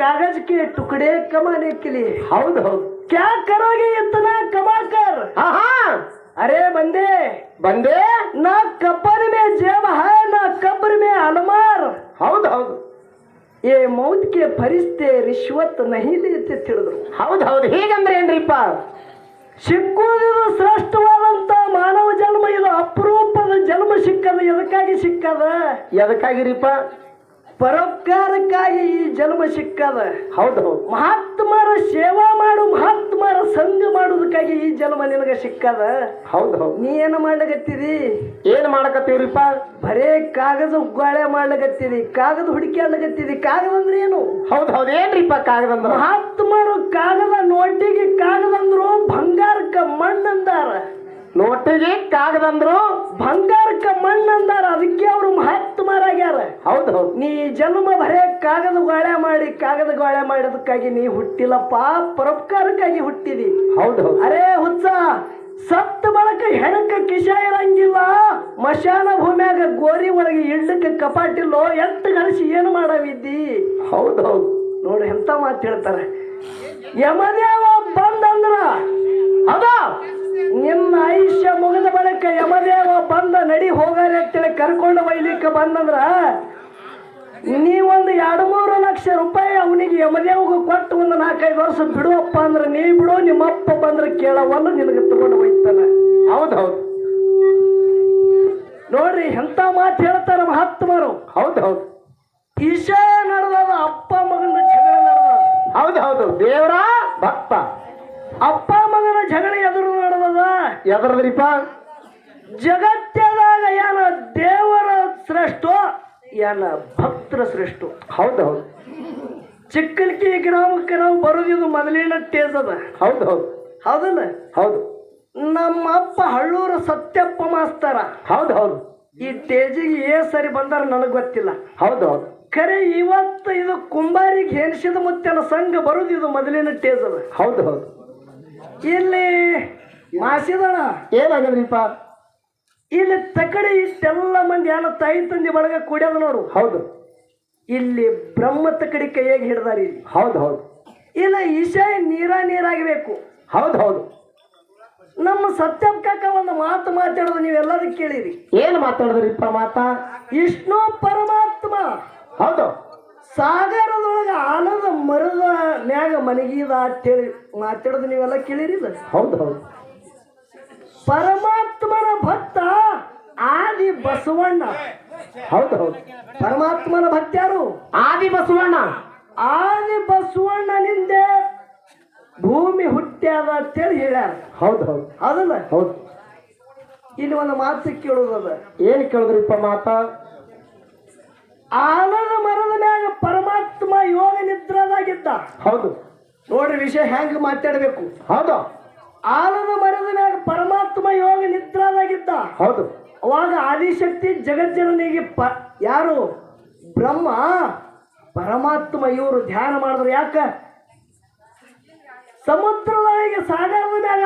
कागज के टुकड़े कमाने के लिए ಹೌದು ಹೌದು क्या करोगे इतना कमा कर ಹಾ ಹಾ अरे बंदे ಬಂದೆ ना कब्र में जेब है ना कब्र में अलमार ಹೌದು ಹೌದು ये मौत के फरिश्ते रिश्वत नहीं लेते ತಿಳಿದ್ರು ಹೌದು ಹೌದು ಹೀಗಂದ್ರೆ ಏನ್ರಿಪ್ಪ ಸಿಕ್ಕುವುದು ಶ್ರೇಷ್ಠವಾದಂತ ಮಾನವ ಜನ್ಮ ಇದು ಅಪರೂಪದ ಜನ್ಮ ಸಿಕ್ಕದ ಎದಕ್ಕಾಗಿ ಸಿಕ್ಕದ ಎದಕ್ಕಾಗಿರಿಪ್ಪ ಪರೋಪಕಾರಕ್ಕಾಗಿ ಈ ಜನ್ಮ ಸಿಕ್ಕದ ಹೌದು ಹೌದು. ಮಹಾತ್ಮರ ಸೇವಾ ಮಾಡು ಮಹಾತ್ಮರ ಸಂಘ ಮಾಡುವುದಕ್ಕಾಗಿ ಈ ಜನ್ಮ ನಿನಗೆ ಸಿಕ್ಕದ? ಹೌದು ಹೌದು. ನೀ ಏನು ಮಾಡ್ಲಕತ್ತಿದಿ ಏನ್ ಮಾಡಕತ್ತೀವ್ರಿಪ್ಪ? ಬರೇ ಕಾಗದ ಉಗ್ಗಾಳೆ ಮಾಡ್ಲಕತ್ತಿದಿ ಕಾಗದ ಹುಡುಕಿ ಆಡ್ಲಕತ್ತಿದಿ ಕಾಗದ ಅಂದ್ರೆ ಏನು? ಹೌದು ಹೌದು. ಏನ್ರಿಪ್ಪ ಕಾಗದಂದ್ರ ಮಹಾತ್ಮರು ಕಾಗದ ನೋಟಿಗೆ ಕಾಗದ ಅಂದ್ರು ಬಂಗಾರಕ್ಕ ಮಣ್ಣು ಅಂದಾರ ನೋಟಿಗೆ ಕಾಗದಂದ್ರು ಬಂಗಾರಕ್ಕ ಮಣ್ಣಂದಾರ ಅದಕ್ಕೆ ಅವರು ಮಹಾತ್ಮರಾಗ್ಯಾರ ಹೌದು ಹೌದು. ನೀ ಜನ್ಮ ಬರೇ ಕಾಗದ ಗಾಳೆ ಮಾಡಿ ಕಾಗದ ಗಾಳೆ ಮಾಡಿದಕ್ಕಾಗಿ ನೀ ಹುಟ್ಟಿಲ್ಲಪ್ಪ ಪರೋಪಕಾರಕ್ಕಾಗಿ ಹುಟ್ಟಿದಿ. ಹೌದು ಅರೇ ಹುಚ್ಚ ಸತ್ತ ಬಳಕ ಹೆಣಕ ಕಿಶ ಇರಂಗಿಲ್ಲ ಮಶಾನ ಭೂಮ್ಯಾಗ ಗೋರಿ ಒಳಗೆ ಇಳ್ಳಕ್ಕೆ ಕಪಾಟಿಲ್ಲೋ ಎಂಟು ಕಲಸಿ ಏನು ಮಾಡವಿದ್ದಿ? ಹೌದು ಹೌದು. ನೋಡಿ ಎಂತ ಮಾತು ಹೇಳ್ತಾರೆ. ಯಮದೇವ ಬಂದಂದ್ರ ಹೌದಾ ನಿನ್ನ ಆಯುಷ್ಯ ಮುಗಿದ ಬಳಿಕ ಯಮದೇವ ಬಂದ ನಡಿ ಹೋಗಾರೆ ಅಂತೇಳಿ ಕರ್ಕೊಂಡು ಒಯ್ಲಿಕ್ಕೆ ಬಂದಂದ್ರ ನೀವೊಂದು ಎರಡು ಮೂರು ಲಕ್ಷ ರೂಪಾಯಿ ಅವನಿಗೆ ಯಮದೇವಗೂ ಕೊಟ್ಟು ಒಂದು ನಾಲ್ಕೈದು ವರ್ಷ ಬಿಡುವಪ್ಪ ಅಂದ್ರೆ ನೀ ಬಿಡು ನಿಮ್ಮಪ್ಪ ಬಂದ್ರೆ ಕೇಳವಲ್ಲ ನಿನಗೆ ತಗೊಂಡು ಹೋಯ್ತಾನೆ ಹೌದು ಹೌದು. ನೋಡ್ರಿ ಎಂತ ಮಾತು ಹೇಳ್ತಾರ ಮಹಾತ್ಮರು. ಹೌದು ಹೌದು. ಈಶಾ ನಡೆದ ಅಪ್ಪ ಮಗನ ಜಗಳ ನಡೆದ ಹೌದು ಹೌದು. ದೇವರ ಭಕ್ತ. ಅಪ್ಪ ಮಗನ ಜಗಳ ಎದುರು ನಡೆದದ ಎದರದ್ರಿಪ್ಪ ಜಗತ್ತದಾಗ ಏನ ದೇವರ ಶ್ರೇಷ್ಠೋ ಏನ ಭಕ್ತರ ಶ್ರೇಷ್ಠ ಹೌದು ಹೌದು. ಚಿಕ್ಕಲ್ಕಿ ಗ್ರಾಮಕ್ಕೆ ನಾವು ಬರೋದಿದು ಮೊದಲಿನ ಟೇಸ್ ಅದ. ಹೌದು ಹೌದು. ಹೌದಲ್ಲ? ಹೌದು. ನಮ್ಮ ಅಪ್ಪ ಹಳ್ಳೂರು ಸತ್ಯಪ್ಪ ಮಾಸ್ತಾರ. ಹೌದು ಹೌದು. ಈ ತೇಜಿಗೆ ಏ ಸರಿ ಬಂದಾರ ನನಗೆ ಗೊತ್ತಿಲ್ಲ. ಹೌದು ಹೌದು. ಖರೆ ಇವತ್ತು ಇದು ಕುಂಬಾರಿಗೆ ಹೆಣಿಸಿದ ಮುತ್ತಿನ ಸಂಘ ಬರುದು ಇದು ಮೊದಲಿನ ಟೇಜ್ ಅದ. ಹೌದು ಹೌದು. ಇಲ್ಲಿ ಮಾಸಿದಣ. ಏನಾಗದ್ರಿಪ್ಪ ಇಲ್ಲಿ ತಕಡೆ ಇಷ್ಟೆಲ್ಲ ಮಂದಿ ಎಲ್ಲ ತಾಯಿ ತಂದೆ ಬಳಗ ಕುಡಿಯೋದು ನೋಡು ಹೌದು. ಇಲ್ಲಿ ಬ್ರಹ್ಮ ತಕಡಿ ಕೈಯಾಗಿ ಹಿಡ್ದಾರಿ ಹೌದು ಹೌದು. ಇಲ್ಲ ಈಶಾಯ ನೀರ ನೀರಾಗಬೇಕು. ಹೌದು ಹೌದು. ನಮ್ಮ ಸತ್ಯಂ ಕಾಕ ಒಂದು ಮಾತು ಮಾತಾಡೋದು ನೀವೆಲ್ಲರೂ ಕೇಳಿರಿ. ಏನು ಮಾತಾಡಿದ್ರಿಪ್ಪ ಮಾತಾ? ವಿಷ್ಣು ಪರಮಾತ್ಮ. ಹೌದು. ಸಾಗರದೊಳಗೆ ಆನದ ಮರದ ಮ್ಯಾಗ ಮನಗೀದ ಅಂತೇಳಿ ಮಾತಾಡೋದು ನೀವೆಲ್ಲ ಕೇಳಿರಿ ಹೌದು ಹೌದು. ಪರಮಾತ್ಮನ ಭಕ್ತ ಆದಿ ಬಸವಣ್ಣ. ಹೌದು ಹೌದು. ಪರಮಾತ್ಮನ ಭಕ್ತ ಯಾರು? ಆದಿ ಬಸವಣ್ಣ. ಆದಿ ಬಸವಣ್ಣನಿಂದ ಭೂಮಿ ಹುಟ್ಟ್ಯಾದ ಅಂತೇಳಿ ಹೇಳ್ಯಾರ. ಹೌದು ಹೌದು. ಅದಲ್ಲ? ಹೌದು. ಇಲ್ಲಿ ಒಂದು ಮಾತು ಕೇಳೋದದ ಏನು ಕೇಳಿದ್ರಿಪ್ಪ ಮಾತ? ಆಲದ ಮರದ ಮ್ಯಾಗ ಪರಮಾತ್ಮ ಯೋಗ ನಿದ್ರದಾಗಿದ್ದ. ಹೌದು. ನೋಡ್ರಿ ವಿಷಯ ಹೆಂಗ್ ಮಾತಾಡ್ಬೇಕು? ಹೌದು. ಆಲದ ಮರದ ಮ್ಯಾಗ ಪರಮಾತ್ಮ ಯೋಗ ನಿದ್ರಾದಾಗಿದ್ದ. ಹೌದು. ಅವಾಗ ಆದಿಶಕ್ತಿ ಜಗಜ್ಜನನಿಗೆ ಪ ಯಾರು? ಬ್ರಹ್ಮ. ಪರಮಾತ್ಮ ಇವರು ಧ್ಯಾನ ಮಾಡಿದ್ರು ಯಾಕ? ಸಮುದ್ರದೊಳಗೆ ಸಾಗರದ ಮ್ಯಾಗ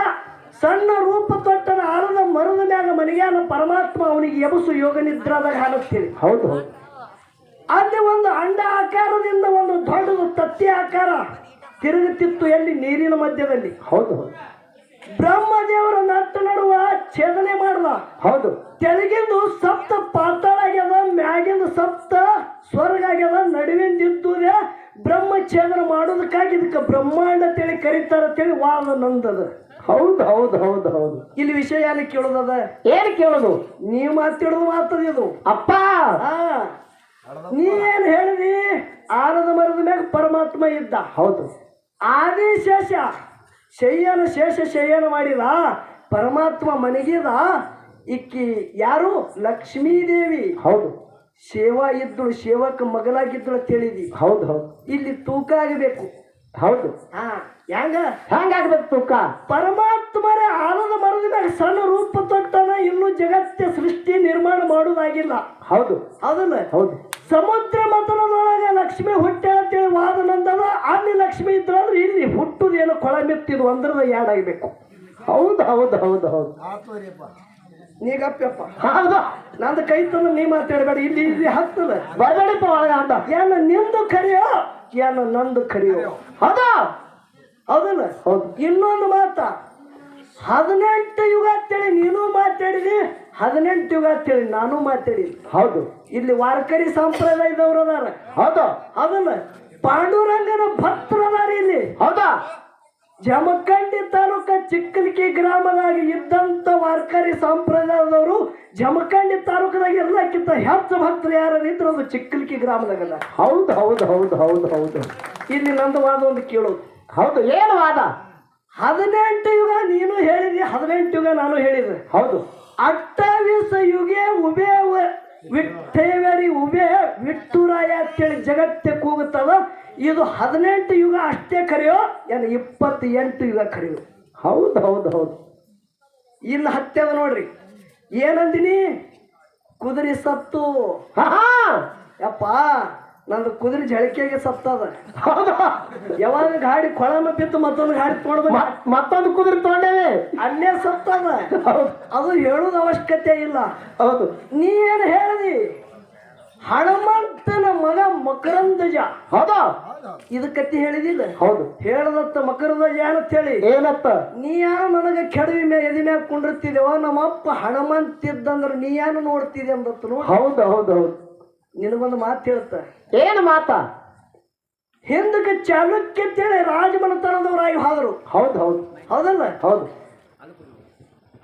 ಸಣ್ಣ ರೂಪ ತೊಟ್ಟನ ಆಲದ ಮರದ ಮ್ಯಾಗ ಮನೆಗ್ಯಾನ ಪರಮಾತ್ಮ ಅವನಿಗೆ ಎಬಸು ಯೋಗ ನಿದ್ರಾದಾಗ ಹಾಕ್ತೀರಿ ಹೌದು. ಹೌದು ಅಲ್ಲಿ ಒಂದು ಅಂಡ ಆಕಾರದಿಂದ ಒಂದು ದೊಡ್ಡದು ತತ್ತಿ ಆಕಾರ ತಿರುಗುತ್ತಿತ್ತು ಎಲ್ಲಿ? ನೀರಿನ ಮಧ್ಯದಲ್ಲಿ. ಹೌದು ಹೌದು. ಬ್ರಹ್ಮದೇವರ ನಟ್ಟು ನಡುವ ಛೇದನೆ ಮಾಡ್ದ ಹೌದು. ತೆಲಗಿಂದು ಸಪ್ತ ಪಾತಾಳ ಆಗ್ಯದ ಮ್ಯಾಗಿಂದು ಸಪ್ತ ಸ್ವರ್ಗ ಆಗ್ಯದ ನಡುವಿಂದಿದ್ದುದೇ ಬ್ರಹ್ಮ ಛೇದನ ಮಾಡೋದಕ್ಕಾಗಿ ಇದಕ್ಕೆ ಬ್ರಹ್ಮಾಂಡ ತಿಳಿ ಕರೀತಾರ ಅಂತೇಳಿ ವಾದ ನಂದದ. ಹೌದು ಹೌದು ಹೌದು ಹೌದು. ಇಲ್ಲಿ ವಿಷಯ ಏನು ಕೇಳೋದದ? ಏನು ಕೇಳೋದು? ನೀವು ಮಾತಾಡೋದು ಮಾತದ ಇದು. ಅಪ್ಪ! ನೀ ಏನ್ ಹೇಳಿದಿ? ಆರದ ಮರದ ಮ್ಯಾಗ ಪರಮಾತ್ಮ ಇದ್ದ. ಹೌದು. ಆದಿಶೇಷ ಶಯ್ಯನ ಶೇಷ ಶಯ್ಯನ ಮಾಡಿದ ಪರಮಾತ್ಮ ಮನೆಗಿದ ಇಕ್ಕಿ ಯಾರು? ಲಕ್ಷ್ಮೀದೇವಿ. ಹೌದು. ಸೇವಾ ಇದ್ದಳು ಸೇವಕ ಮಗಲಾಗಿದ್ದಳು ತಿಳಿದಿ ಹೌದು ಹೌದು. ಇಲ್ಲಿ ತೂಕ ಆಗಬೇಕು. ಹೌದು. ಹಾ ಹೆಂಗ? ಹೆಂಗಾಗ್ಬೇಕು ತೂಕ? ಪರಮಾತ್ಮರೇ ಆಲದ ಮರದ ಮ್ಯಾಗ ಸಣ್ಣ ರೂಪ ತೊಟ್ಟನ ಇನ್ನು ಜಗತ್ತ ಸೃಷ್ಟಿ ನಿರ್ಮಾಣ ಮಾಡುವುದಾಗಿಲ್ಲ ಹೌದು. ಅದನ್ನ ಹೌದು. ಸಮುದ್ರ ಮತನದೊಳಗೆ ಲಕ್ಷ್ಮಿ ಹುಟ್ಟ ಅಂತೇಳಿ ವಾದ ನಂದದ ಅಲ್ಲಿ ಲಕ್ಷ್ಮಿ ಇದ್ರಂದ್ರೆ ಇಲ್ಲಿ ಹುಟ್ಟುದೇನು ಕೊಳ ಮೆತ್ತಿದು ಅಂದ್ರದ ಯಾಡಾಗಬೇಕು ಹೌದು ಹೌದು ಹೌದು ಹೌದು. ನೀಗಪ್ಪ ಹೌದು. ನಂದು ಕೈ ತಂದು ನೀ ಮಾತಾಡಬೇಡ ಇಲ್ಲಿ ಇಲ್ಲಿ ಹತ್ತದ. ಬರಬೇಡಪ್ಪ ಒಳಗ ಅಂತ ಏನ ನಿಂದು ಕರೆಯೋ ಏನ ನಂದು ಕರೆಯೋ. ಹೌದಾ? ಹೌದಲ್ಲ? ಹೌದು. ಇನ್ನೊಂದು ಮಾತ. ಹದಿನೆಂಟು ಯುಗ ಅಂತೇಳಿ ನೀನು ಮಾತಾಡಿದಿ ಹದಿನೆಂಟು ಯುಗ ಅಂತೇಳಿ ನಾನು ಮಾತಾಡಿದಿ. ಹೌದು. ಇಲ್ಲಿ ವಾರ್ಕರಿ ಸಂಪ್ರದಾಯದವರು ಅದಾರ. ಹೌದು. ಅದನ್ನ ಪಾಂಡುರಂಗನ ಭಕ್ತರ ಇಲ್ಲಿ. ಹೌದಾ. ಜಮಖಂಡಿ ತಾಲೂಕ ಚಿಕ್ಕಲಿಕೆ ಗ್ರಾಮದಾಗ ಇದ್ದಂತ ವಾರ್ಕರಿ ಸಂಪ್ರದಾಯದವರು ಜಮಖಂಡಿ ತಾಲೂಕದಾಗ ಎಲ್ಲಕ್ಕಿಂತ ಹೆಚ್ಚು ಭಕ್ತರು ಯಾರು ಇದ್ರು ಅದು ಚಿಕ್ಕಲಿಕೆ ಗ್ರಾಮದಾಗ ಹೌದು ಹೌದು ಹೌದು ಹೌದು ಹೌದು. ಇಲ್ಲಿ ನಂದು ವಾದ ಒಂದು ಕೇಳು. ಹೌದು ಏನು ವಾದ? ಹದಿನೆಂಟು ಯುಗ ನೀನು ಹೇಳಿದ್ರಿ ಹದಿನೆಂಟು ಯುಗ ನಾನು ಹೇಳಿದೆ. ಹೌದು. ಅಟ್ಟಾವೀಸ ಯುಗೆ ಉಭಯ ವಿಠೇವರಿ ಉಬೆ ವಿಟ್ಟುರಾಯ ಅಂತೇಳಿ ಜಗತ್ತೆ ಕೂಗುತ್ತದ ಇದು ಹದಿನೆಂಟು ಯುಗ ಅಷ್ಟೇ ಕರೆಯೋ, ಏನು ಇಪ್ಪತ್ತೆಂಟು ಯುಗ ಕರೆಯೋ. ಹೌದು ಹೌದು ಹೌದು. ಇಲ್ಲಿ ಹತ್ಯದ ನೋಡ್ರಿ. ಏನಂದಿನಿ? ಕುದುರೆ ಸತ್ತು. ಹಾ ಹಾ. ಯಪ್ಪ. ನಂದು ಕುದುರೆ ಜಳಕೆಗೆ ಸತ್ತದ. ಹೌದು? ಯಾವಾಗ ಗಾಡಿ ಕೊಳಮ ಬಿತ್ತು ಮತ್ತೊಂದು ಗಾಡಿ ತೊಗೊಂಡು ಮತ್ತೊಂದು ಕುದುರೆ ತೊಗೊಂಡೇವೆ ಅಲ್ಲೇ ಸತ್ತದ. ಅದು ಹೇಳುದ ಅವಶ್ಯಕತೆ ಇಲ್ಲ. ಹೌದು. ನೀ ಏನು ಹೇಳಿದಿ? ಹಣಮಂತನ ಮಗ ಮಕರಂದಜ ಹೌದಾ? ಇದು ಕತ್ತಿ ಹೇಳಿದಿಲ್ಲ? ಹೌದು. ಹೇಳದತ್ತ ಮಕರಂದಜ ಅಂತ ಹೇಳಿ ಏನತ್ತ? ನೀ ಯಾರು ನನಗೆ ಕೆಡವಿ ಮೇ ಎದಿ ಮ್ಯಾಗ ಕುಂಡಿರ್ತಿದ್ದೇವ ನಮ್ಮಪ್ಪ ಹಣಮಂತ ಇದ್ದಂದ್ರ ನೀ ಯಾರು ನೋಡ್ತಿದ್ದೆ ಅಂದತ್ತು ನೋಡಿ. ಹೌದು ಹೌದು ಹೌದು. ನಿನಗೊಂದು ಮಾತು ಹೇಳುತ್ತ ಏನು ಮಾತಾ? ಹಿಂದಕ್ಕೆ ಚಾಲುಕ್ಯ ಅಂತೇಳಿ ರಾಜಮನೆತನದವರಾಗಿ ಹೋದರು. ಹೌದು ಹೌದು. ಹೌದಲ್ಲ? ಹೌದು.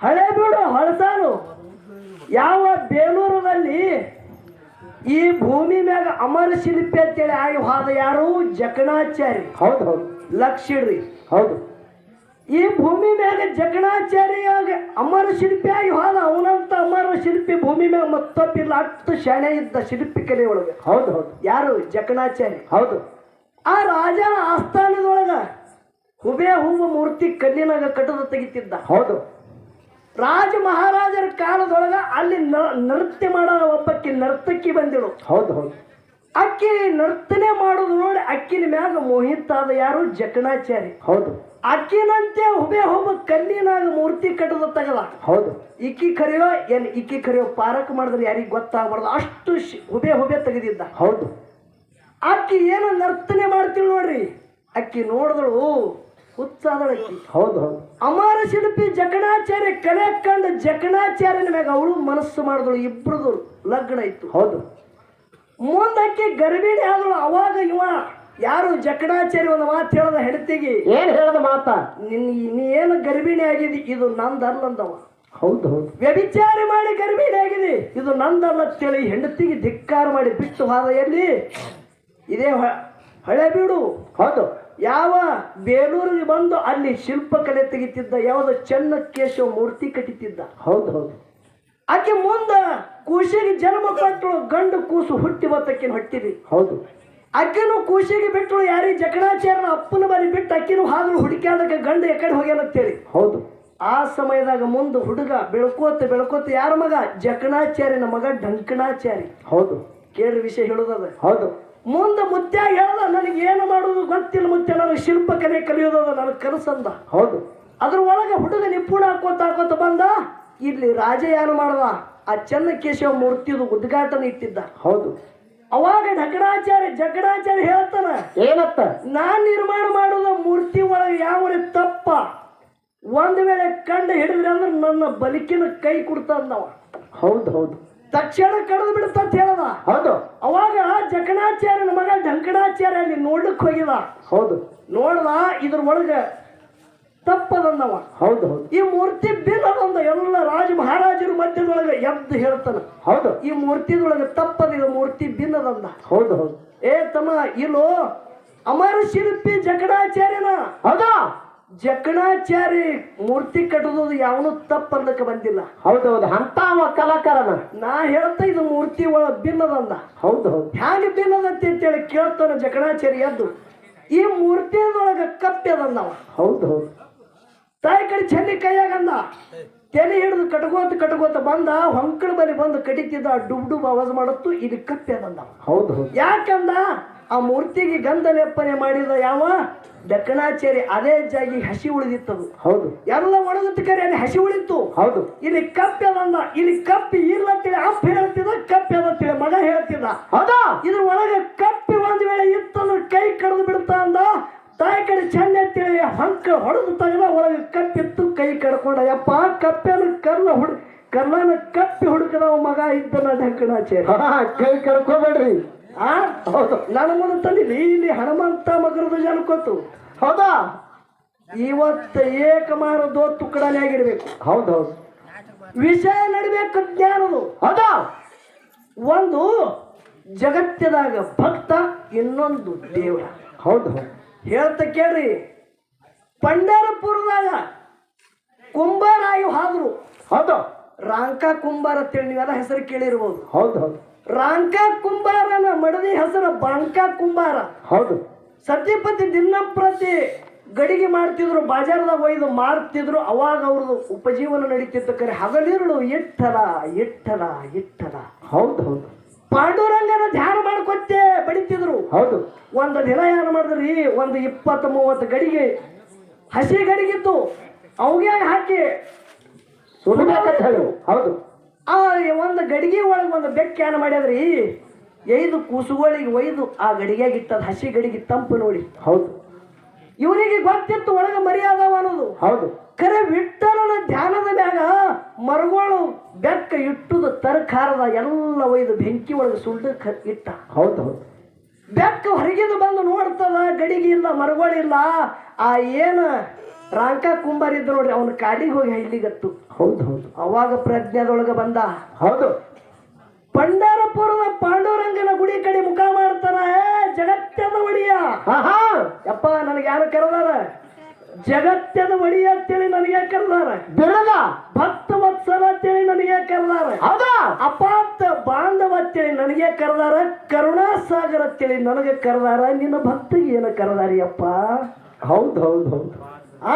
ಹಳೆ ಬೀಡು ಹಳಸಾಲು ಯಾವ ಬೇಲೂರಿನಲ್ಲಿ ಈ ಭೂಮಿ ಮ್ಯಾಗ ಅಮರ ಶಿಲ್ಪಿ ಅಂತೇಳಿ ಆಗಿ ಹೋದ ಯಾರು? ಜಕಣಾಚಾರಿ. ಹೌದು ಹೌದು. ಲಕ್ಷಿಡ್ರಿ. ಹೌದು. ಈ ಭೂಮಿ ಮ್ಯಾಗ ಜಕಣಾಚಾರ್ಯಾಗ ಅಮರ ಶಿಲ್ಪಿಯಾಗಿ ಹೋದ ಅವನಂತ ಅಮರ ಶಿಲ್ಪಿ ಭೂಮಿ ಮ್ಯಾಗ ಮತ್ತೊಬ್ಬಿಲ್ಲ ಅಷ್ಟು ಶಾಣೆ ಇದ್ದ ಶಿಲ್ಪಿ ಕಲೆ ಒಳಗೆ ಹೌದು ಹೌದು. ಯಾರು? ಜಕಣಾಚಾರಿ ಹೌದು. ಆ ರಾಜನ ಆಸ್ಥಾನದೊಳಗ ಹುಬೆ ಹೂವು ಮೂರ್ತಿ ಕಣ್ಣಿನಾಗ ಕಟ್ಟದ ತೆಗಿತಿದ್ದ. ಹೌದು. ರಾಜ ಮಹಾರಾಜರ ಕಾಲದೊಳಗ ಅಲ್ಲಿ ನೃತ್ಯ ಮಾಡೋ ಒಬ್ಬಕ್ಕೆ ನರ್ತಕಿ ಬಂದಿಳು. ಹೌದು ಹೌದು. ಅಕ್ಕಿ ನರ್ತನೆ ಮಾಡೋದು ನೋಡಿ ಅಕ್ಕಿನ ಮ್ಯಾಗ ಮೋಹಿತಾದ ಯಾರು? ಜಕಣಾಚಾರಿ ಹೌದು. ಅಕ್ಕಿನಂತೆ ಹುಬೆ ಹೋಮ ಕಲ್ಲಿನಾಗ ಮೂರ್ತಿ ಕಟ್ಟದ ತಗಲ ಹೌದು. ಇಕ್ಕಿ ಕರೆಯೋ ಏನ್ ಇಕ್ಕಿ ಕರೆಯೋ ಪಾರಕ ಮಾಡಿದ್ರೆ ಯಾರಿಗೆ ಗೊತ್ತಾಗಬಾರ್ದು. ಅಷ್ಟು ಹುಬೆ ಹುಬೆ ತೆಗೆದಿದ್ದ. ಹೌದು. ಅಕ್ಕಿ ಏನು ನರ್ತನೆ ಮಾಡ್ತೀವಿ ನೋಡ್ರಿ. ಅಕ್ಕಿ ನೋಡಿದಳು ಹುಚ್ಚಾದಳು ಅಕ್ಕಿ. ಹೌದು ಹೌದು. ಅಮರ ಶಿಲ್ಪಿ ಜಕಣಾಚಾರ್ಯ ಕಲೆ ಕಂಡು ಜಕಣಾಚಾರ್ಯನ ಮ್ಯಾಗ ಅವಳು ಮನಸ್ಸು ಮಾಡಿದಳು ಇಬ್ಬರದು ಲಗ್ನ ಇತ್ತು. ಹೌದು. ಮುಂದಕ್ಕೆ ಗರ್ಭಿಣಿ ಆದಳು ಅವಾಗ ಇವ. ಯಾರು ಜಕಣಾಚಾರ್ಯ ಒಂದು ಮಾತು ಹೇಳದ ಹೆಂಡತಿಗೆ? ಏನ್ ಹೇಳದ ಮಾತ? ನಿನ್ ನೀ ಏನು ಗರ್ಭಿಣಿ ಆಗಿದೆ? ಇದು ನಂದರ್ಲಂದವ. ಹೌದು ಹೌದು. ವ್ಯಭಿಚಾರ ಮಾಡಿ ಗರ್ಭಿಣಿ ಆಗಿದೆ. ಇದು ನಂದಲ್ಲ ಅಂತೇಳಿ ಹೆಂಡತಿಗೆ ಧಿಕ್ಕಾರ ಮಾಡಿ ಬಿಟ್ಟು ಹೋದ ಎಲ್ಲಿ ಇದೇ ಹಳೆ ಬೀಡು. ಹೌದು. ಯಾವ ಬೇಲೂರಿಗೆ ಬಂದು ಅಲ್ಲಿ ಶಿಲ್ಪಕಲೆ ತೆಗಿತಿದ್ದ ಯಾವ್ದು ಚೆನ್ನಕೇಶವ ಮೂರ್ತಿ ಕಟ್ಟಿತಿದ್ದ. ಹೌದು ಹೌದು. ಆಕೆ ಮುಂದ ಕೂಸಿಗೆ ಜನ್ಮ ಕೊಟ್ಟಳು ಗಂಡು ಕೂಸು ಹುಟ್ಟಿ ಬತ್ತಕ್ಕಿನ ಹೊಟ್ಟಿರಿ ಹೌದು. ಅಕ್ಕಿನೂ ಕೂಸಿಗೆ ಬಿಟ್ಟು ಯಾರೇ ಜಕಣಾಚಾರ್ಯನ ಅಪ್ಪನ ಬಳಿ ಬಿಟ್ಟು ಅಕ್ಕಿನೂ ಹಾಗಲು ಹುಡುಕ್ಯಾದಕ್ಕೆ ಗಂಡು ಎಕಡೆ ಹೋಗ್ಯಾನಂತೇಳಿ ಹೌದು. ಆ ಸಮಯದಾಗ ಮುಂದೆ ಹುಡುಗ ಬೆಳ್ಕೋತ ಬೆಳ್ಕೋತ ಯಾರ ಮಗ? ಜಕಣಾಚಾರ್ಯನ ಮಗ ಡಂಕಣಾಚಾರಿ. ಹೌದು. ಕೇಳಿ ವಿಷಯ ಹೇಳೋದದ. ಹೌದು. ಮುಂದೆ ಮುತ್ಯ ಹೇಳ್ದ ನನಗೆ ಏನು ಮಾಡೋದು ಗೊತ್ತಿಲ್ಲ ಮುತ್ಯ ನನಗೆ ಶಿಲ್ಪಕಲೆ ಕಲಿಯೋದದ ನನಗೆ ಕನಸಂದ. ಹೌದು. ಅದ್ರ ಒಳಗೆ ಹುಡುಗ ನಿಪುಣ ಹಾಕೋತ ಹಾಕೋತ ಬಂದ ಇಲ್ಲಿ ರಾಜ ಏನು ಮಾಡ್ದ. ಆ ಚೆನ್ನಕೇಶವ ಮೂರ್ತಿದು ಉದ್ಘಾಟನೆ ಇಟ್ಟಿದ್ದ. ಹೌದು. ಅವಾಗ ಢಕಣಾಚಾರ್ಯ ಜಕಣಾಚಾರ್ಯ ಹೇಳ್ತಾನ ಏನತ್ತ? ನಾನ್ ನಿರ್ಮಾಣ ಮಾಡುವ ಮೂರ್ತಿ ಒಳಗೆ ಯಾವ ತಪ್ಪ? ಒಂದ್ ವೇಳೆ ಕಂಡು ಹಿಡಿದ್ರೆ ಅಂದ್ರೆ ನನ್ನ ಬಲಿಕಿನ ಕೈ ಕೊಡ್ತಾ ಅಂದವ. ಹೌದು ಹೌದು. ತಕ್ಷಣ ಕಡ್ದು ಬಿಡುತ್ತಂತ ಹೇಳದ. ಹೌದು. ಅವಾಗ ಜಕಣಾಚಾರ್ಯನ ಮಗ ಢಂಕಣಾಚಾರ್ಯ ಅಲ್ಲಿ ನೋಡ್ಲಿಕ್ಕೆ ಹೋಗಿದ. ಹೌದು. ನೋಡ್ದ ಇದ್ರ ಒಳಗ ತಪ್ಪದಂದವ. ಹೌದು ಹೌದು. ಈ ಮೂರ್ತಿ ಬಿಲ್ಲದಂದ ಎಲ್ಲ ರಾಜ ಮಹಾರಾಜರು ಮಧ್ಯದೊಳಗೆ ಎದ್ದು ಹೇಳ್ತಾನ. ಹೌದು. ಈ ಮೂರ್ತಿದೊಳಗೆ ತಪ್ಪದ ಇದು ಮೂರ್ತಿ ಬಿನ್ನದಂದ ಹೌದು ಹೌದು. ಏ ತಮ್ಮ ಇಲ್ಲೋ ಅಮರ ಶಿಲ್ಪಿ ಜಕಣಾಚಾರ್ಯನ ಹೌದಾ? ಜಕಣಾಚಾರಿ ಮೂರ್ತಿ ಕಟ್ಟೋದು ಯಾವನು ತಪ್ಪರ್ಲಕ್ಕೆ ಬಂದಿಲ್ಲ. ಹೌದು ಹೌದು. ಅಂತ ಅವ ಕಲಾಕಾರನ. ನಾ ಹೇಳ್ತಾ ಇದು ಮೂರ್ತಿ ಒಳ ಬಿನ್ನದಂದ ಹೌದು ಹೌದು. ಹ್ಯಾಂಗ ಭಿನ್ನದಂತೆ ಅಂತೇಳಿ ಕೇಳ್ತಾನ ಜಕಣಾಚಾರಿ ಎದ್ದು. ಈ ಮೂರ್ತಿಯದೊಳಗ ಕಪ್ಪೆದಂದವ. ಹೌದು ಹೌದು. ತಾಯಿ ಕಡೆ ಚೆನ್ನಿ ಕೈಯಾಗಂದ ತೆನೆ ಹಿಡಿದು ಕಟ್ಕೋತ ಕಟ್ಕೋತ ಬಂದ ಹೊಂಕಳ ಬಲಿ ಬಂದು ಕಟಿತಿದ್ದ ಡುಬ್ ಡುಬ್ ಆವಾಜ್ ಮಾಡತ್ತು ಇಲ್ಲಿ ಕಪ್ಪೆ ಬಂದ. ಹೌದು ಯಾಕಂದ? ಆ ಮೂರ್ತಿಗೆ ಗಂಧ ಲೇಪನೆ ಮಾಡಿದ ಯಾವ? ದಕ್ಕಣಾಚೇರಿ ಅದೇ ಜಾಗಿ ಹಸಿ ಉಳಿದಿತ್ತದು. ಹೌದು. ಎಲ್ಲ ಒಣಗುತ್ತ ಕರೆ ಅಲ್ಲಿ ಹಸಿ ಉಳಿತು ಹೌದು. ಇಲ್ಲಿ ಕಪ್ಪೆ ಅದಂದ ಇಲ್ಲಿ ಕಪ್ಪಿ ಇಲ್ಲ ಅಂತೇಳಿ ಅಪ್ಪ ಹೇಳ್ತಿದ್ದ ಕಪ್ಪೆ ಅದಂತೇಳಿ ಮಗ ಹೇಳ್ತಿದ್ದ. ಹೌದಾ? ಇದ್ರ ಒಳಗೆ ಕಪ್ಪಿ ಒಂದ್ ವೇಳೆ ಇತ್ತಂದ್ರೆ ಕೈ ಕಡ್ದು ಬಿಡ್ತಾ ಅಂದ ತಾಯಿ ಕಡೆ ಚೆಂದ ಅಂತೇಳಿ ಹಂಕ ಹೊಡೆದು ತಗದ ಒಳಗೆ ಕತ್ತಿತ್ತು ಕೈ ಕಡ್ಕೊಂಡ ಯಪ್ಪ ಕಪ್ಪೆನ ಕರ್ಲ ಹುಡ್ ಕರ್ಲನ ಕಪ್ಪಿ ಹುಡುಕದವ ಮಗ ಇದ್ದನ ಢಂಕಣಾಚೆ ಕೈ ಕಡ್ಕೋಬೇಡ್ರಿ. ಆ? ಹೌದು. ನಾನು ಮುಂದೆ ತಂದಿಲ್ಲ ಇಲ್ಲಿ ಹನುಮಂತ ಮಗರದ ಜನಕೊತ್ತು ಹೌದಾ? ಇವತ್ತು ಏಕಮಾರ ದೋತ್ತು ಕಡಲೆ ಆಗಿರ್ಬೇಕು. ಹೌದು ಹೌದು. ವಿಷಯ ನಡಿಬೇಕು ಜ್ಞಾನದು. ಹೌದಾ? ಒಂದು ಜಗತ್ತದಾಗ ಭಕ್ತ ಇನ್ನೊಂದು ದೇವರ. ಹೌದು ಹೌದು. ಹೇಳ್ತ ಕೇಳ್ರಿ. ಪಂಡರಪುರದಾಗ ಕುಂಬಾರಾಯು ಹಾದ್ರು. ಹೌದು. ರಾಂಕ ಕುಂಬಾರ ಅಂತೇಳಿ ನೀವೆಲ್ಲ ಹೆಸರು ಕೇಳಿರ್ಬೋದು. ಹೌದು ಹೌದು. ರಾಂಕ ಕುಂಬಾರನ ಮಡದಿ ಹೆಸರು ಬಾಂಕ ಕುಂಬಾರ. ಹೌದು. ಸತ್ಯಪತಿ ದಿನಪ್ರತಿ ಗಡಿಗೆ ಮಾಡ್ತಿದ್ರು ಬಾಜಾರದಾಗ ಒಯ್ದು ಮಾರ್ತಿದ್ರು ಅವಾಗ ಅವ್ರದ್ದು ಉಪಜೀವನ ನಡೀತಿತ್ತು ಕರೆ. ಹಗಲಿರುಳು ಇಟ್ಟಲ ಇಟ್ಟಲ ಇಟ್ಟಲ. ಹೌದು ಹೌದು. ಪಾಂಡುರಂಗನ ಧ್ಯಾನ ಮಾಡ್ಕೊತ್ತೆ ಬಡಿತಿದ್ರು. ಹೌದು. ಒಂದು ದಿನ ಏನು ಮಾಡಿದ್ರಿ ಒಂದು ಇಪ್ಪತ್ತು ಮೂವತ್ತು ಗಡಿಗೆ. ಹಸಿ ಗಡಿಗಿತ್ತು. ಅವಗೆ ಹಾಕಿ? ಸುಡಬೇಕಂತ ಹೇಳು. ಹೌದು. ಆ ಒಂದು ಗಡಿಗೆ ಒಳಗೆ ಒಂದು ಬೆಕ್ಕ ಏನು ಮಾಡ್ಯಾದ್ರಿ? ಐದು ಕೂಸುಗಳಿಗೆ ಒಯ್ದು ಆ ಗಡಿಗೆಗೆ ಇಟ್ಟದ ಹಸಿ ಗಡಿಗೆ ತಂಪು ನೋಡಿ. ಹೌದು. ಇವರಿಗೆ ಗೊತ್ತಿತ್ತು ಒಳಗೆ ಮರ್ಯಾದವ ಅನ್ನೋದು. ಹೌದು. ಕರೆ ವಿಠಲನ ಧ್ಯಾನದ ಮ್ಯಾಗ ಮರಗಳು ಬೆಕ್ಕ ಇಟ್ಟುದು ತರಕಾರದ ಎಲ್ಲ ಒಯ್ದು ಬೆಂಕಿ ಒಳಗೆ ಸುಳ್ಳು ಇಟ್ಟ. ಹೌದು ಹೌದು. ಬೆಕ್ಕ ಹೊರಗಿಂದ ಬಂದು ನೋಡ್ತದ ಗಡಿಗೆ ಇಲ್ಲ ಮರಗಳಿಲ್ಲ ಆ ಏನು ರಾಂಕ ಕುಂಬಾರ ಇದ್ದ ನೋಡ್ರಿ ಅವನ ಕಾಡಿಗೆ ಹೋಗಿ ಹೈಲಿಗತ್ತು. ಹೌದು ಹೌದು. ಅವಾಗ ಪ್ರಜ್ಞಾದೊಳಗೆ ಬಂದ. ಹೌದು. ಪಂಡರಪುರದ ಪಾಂಡುರಂಗನ ಗುಡಿ ಕಡೆ ಮುಖ ಮಾಡ್ತಾರ ಜಗತ್ತದ ಒಡಿಯ. ಯಪ್ಪ ನನಗೆ ಯಾರು ಕರೆದಾರ? ಜಗತ್ತದ ಒಡಿಯ ಅಂತೇಳಿ ನನಗೆ ಕರೆದಾರ? ಬಿಡದ ಭಕ್ತ ವತ್ಸಲ ಅಂತೇಳಿ ನನಗೆ ಕರೆದಾರ ಹೌದಾ ಅಪಾತ ಬಾಂಧವ ಅಂತೇಳಿ ನನಗೆ ಕರೆದಾರ ಕರುಣಾಸಾಗರ ಕೇಳಿ ನನಗೆ ಕರೆದಾರ ನಿನ್ನ ಭಕ್ತಿಗೆ ಏನು ಕರೆದಾರಿ ಅಪ್ಪ ಹೌದು ಹೌದು ಹೌದು. ಆ?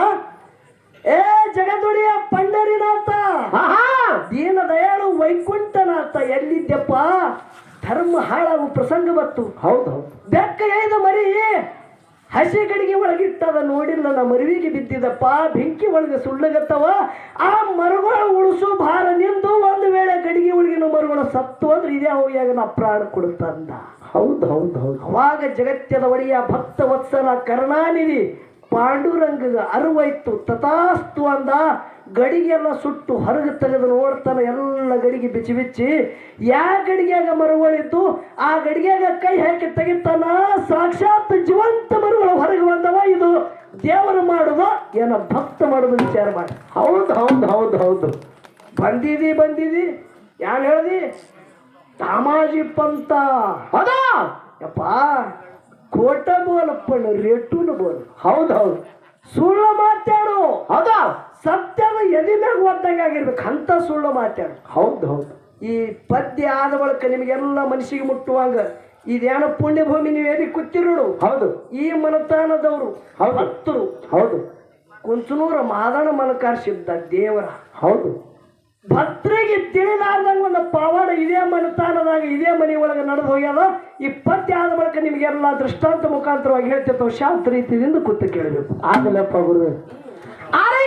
ಏ ಜಗದುಡಿಯ ಪಂಡರಿನಾಥ! ದೀನ ದಯಾಳು ವೈಕುಂಠನಾಥ ಎಲ್ಲಿದ್ದೆಪ್ಪ? ಧರ್ಮ ಹಾಳಾಗು ಪ್ರಸಂಗ ಬತ್ತು ಹೌದು ಹೌದು. ಬೆಕ್ಕ ಎಯ್ದ ಮರಿ ಹಸಿ ಗಡಿಗೆ ಒಳಗಿಟ್ಟದ ನೋಡಿಲ್ಲ ನಮ್ಮ ಮರುವಿಗೆ ಬಿದ್ದಿದಪ್ಪ ಬೆಂಕಿ ಒಳಗೆ ಸುಳ್ಳಗತ್ತವ ಆ ಮರಗಳು ಉಳಿಸು ಭಾರ ನಿಂದು ಒಂದು ವೇಳೆ ಗಡಿಗೆ ಒಳಗಿನ ಮರಗಳು ಸತ್ತು ಅಂದ್ರೆ ಇದೇ ಅವಾಗ ನಾ ಪ್ರಾಣ ಕೊಡುತ್ತಂದ. ಹೌದು ಹೌದು ಹೌದು. ಅವಾಗ ಜಗತ್ತದ ಒಡೆಯ ಭಕ್ತ ವತ್ಸಲ ಕರುಣಾನಿಧಿ ಪಾಂಡುರಂಗಗ ಅರಿವಾಯ್ತು. ತಥಾಸ್ತು ಅಂದ ಗಡಿಗೆಲ್ಲ ಸುಟ್ಟು ಹೊರಗೆ ತೆಗೆದು ನೋಡ್ತಾನೆ ಎಲ್ಲ ಗಡಿಗೆ ಬಿಚ್ಚಿ ಬಿಚ್ಚಿ ಯಾ ಗಡಿಗೆಯಾಗ ಮರುಗಳಿತ್ತು ಆ ಗಡಿಗೆಯಾಗ ಕೈ ಹಾಕಿ ತೆಗಿತಾನ ಸಾಕ್ಷಾತ್ ಜೀವಂತ ಮರಗಳು ಹೊರಗೆ ಬಂದವ ಇದು ದೇವರು ಮಾಡುವ ಏನ ಭಕ್ತ ಮಾಡೋದು ವಿಚಾರ ಮಾಡಿ. ಹೌದು ಹೌದು ಹೌದು ಹೌದು. ಬಂದಿದಿ ಬಂದಿದಿ. ಯಾರು ಹೇಳ್ದಿ? ತಾಮಾಜಿ ಪಂತ. ಹೌದಾ? ಯಪ್ಪ ಕೋಟ ಬೋಲಪ್ಪಣ್ಣ ರೇಟುನ ಬೋಲ್. ಹೌದು ಹೌದು. ಸುಳ್ಳು ಮಾತಾಡು. ಹೌದಾ? ಸತ್ಯದ ಎದಿ ಮ್ಯಾಗ ಒದ್ದಂಗೆ ಆಗಿರ್ಬೇಕು. ಅಂತ ಸುಳ್ಳು ಮಾತಾಡು. ಹೌದು ಹೌದು. ಈ ಪದ್ಯ ಆದ ಬಳಿಕ ನಿಮಗೆಲ್ಲ ಮನಸ್ಸಿಗೆ ಮುಟ್ಟುವಂಗ ಇದೇನೋ ಪುಣ್ಯಭೂಮಿ ನೀವು ನೀವೇದಿ ಕೂತಿರೋಡು ಹೌದು. ಈ ಮನತಾನದವರು ಹೌದು. ಭಕ್ತರು. ಹೌದು. ಕುಂಚನೂರ ಮಾದಣ ಮನಕಾರ್ಸಿದ್ದ ದೇವರ. ಹೌದು. ಭಕ್ತರಿಗೆ ತಿಳಿಲಾರ್ದಂಗ ಒಂದು ಪವಾಡ ಇದೇ ಮನತಾನದಾಗ ಇದೇ ಮನೆ ಒಳಗೆ ನಡೆದು ಹೋಗ್ಯದ? ಇಪ್ಪತ್ತೆ ಪದ್ಯ ಆದ ಬಳಿಕ ನಿಮಗೆಲ್ಲ ದೃಷ್ಟಾಂತ ಮುಖಾಂತರವಾಗಿ ಹೇಳ್ತಿರ್ತಾವ ಶಾಂತ ರೀತಿಯಿಂದ ಕೂತು ಕೇಳಬೇಕು. ಆಗಲಪ್ಪ ಗುರು ಅರೆ